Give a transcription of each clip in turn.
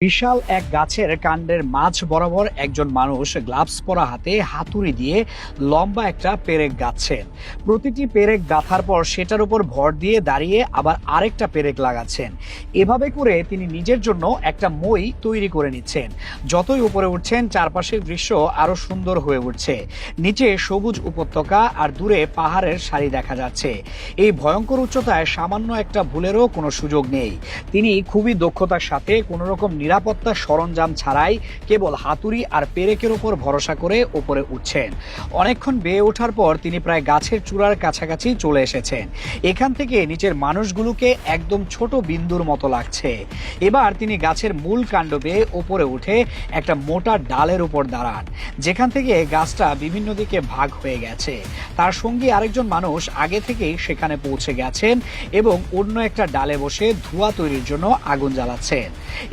বিশাল এক গাছের কাণ্ডের মাঝ বরাবর একজন মানুষ গ্লাভস পরা হাতে হাতুড়ি দিয়ে লম্বা একটা পেরেক গাচ্ছেন প্রতিটি পেরেক গাঁথার পর সেটার উপর ভর দিয়ে দাঁড়িয়ে আবার আরেকটা পেরেক লাগাচ্ছেন। এভাবে করে তিনি নিজের জন্য একটা মই তৈরি করে নিচ্ছেন। যতই উপরে উঠছেন, চারপাশের দৃশ্য আরও সুন্দর হয়ে উঠছে। নিচে সবুজ উপত্যকা আর দূরে পাহাড়ের সারি দেখা যাচ্ছে। এই ভয়ঙ্কর উচ্চতায় সামান্য একটা ভুলেরও কোনো সুযোগ নেই। তিনি খুবই দক্ষতার সাথে কোনো রকম নিরাপত্তা সরঞ্জাম ছাড়াই কেবল হাতুড়ি আর পেরেকের উপর ভরসা করে উপরে উঠছেন। অনেকক্ষণ বেয়ে ওঠার পর তিনি প্রায় গাছের চূড়ার কাছাকাছি চলে এসেছেন। এখান থেকে নিচের মানুষগুলোকে একদম ছোট বিন্দুর মতো লাগছে। এবার তিনি গাছের মূল কাণ্ড বেয়ে ওপরে উঠে একটা মোটা ডালের উপর দাঁড়ান। যেখান থেকে গাছটা বিভিন্ন দিকে ভাগ হয়ে গেছে। তার সঙ্গী আরেকজন মানুষ আগে থেকেই সেখানে পৌঁছে গেছেন এবং অন্য একটা ডালে বসে ধোঁয়া তৈরির জন্য আগুন জ্বালাচ্ছেন।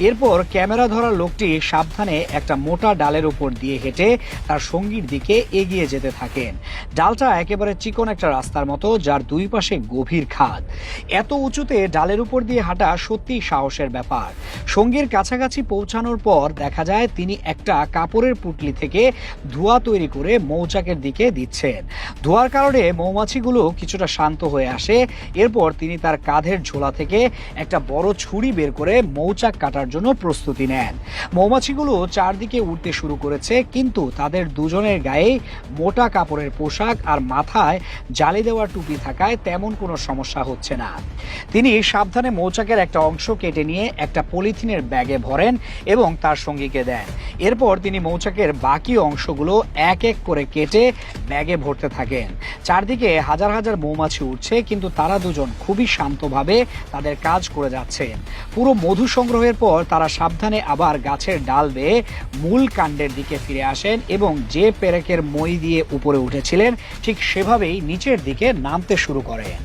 এরপর ক্যামেরা ধরা লোকটি সাবধানে একটা মোটা ডালের উপর দিয়ে হেঁটে তার সঙ্গীর দিকে এগিয়ে যেতে থাকেন। ডালটা একেবারে চিকন একটা রাস্তার মতো, যার দুই পাশে গভীর খাদ। এত উঁচুতে ডালের উপর দিয়ে হাঁটা সত্যি সাহসের ব্যাপার। সঙ্গীর কাছাকাছি পৌঁছানোর পর দেখা যায় তিনি একটা কাপড়ের পুটলি থেকে ধোঁয়া তৈরি করে মৌচাকের দিকে দিচ্ছেন। ধোঁয়ার কারণে মৌমাছিগুলো কিছুটা শান্ত হয়ে আসে। এরপর তিনি তার কাঁধের ঝোলা থেকে একটা বড় ছুরি বের করে মৌচাক কাটার জন্য প্রস্তুতি নেন। মৌমাছিগুলো চারদিকে উঠতে শুরু করেছে, কিন্তু তাদের দুজনের গায়ে মোটা কাপড়ের পোশাক আর মাথায় জালি দেওয়ার টুপি থাকায় তেমন কোনো সমস্যা হচ্ছে না। তিনি সাবধানে মৌচাকের একটা অংশ কেটে নিয়ে একটা পলিথিনের ব্যাগে ভরেন এবং তার সঙ্গীকে দেন। এরপর তিনি মৌচাকের বাকি অংশগুলো এক এক করে কেটে ব্যাগে ভরতে থাকেন। চারদিকে হাজার হাজার মৌমাছি উঠছে কিন্তু তারা দুজন খুবই শান্তভাবে তাদের কাজ করে যাচ্ছেন। পুরো মধু সংগ্রহের পর তারা সাবধানে আবার গাছের ডাল বেয়ে মূল কাণ্ডের দিকে ফিরে আসেন এবং যে পেরেকের মই দিয়ে উপরে উঠেছিলেন, ঠিক সেভাবেই নিচের দিকে নামতে শুরু করেন।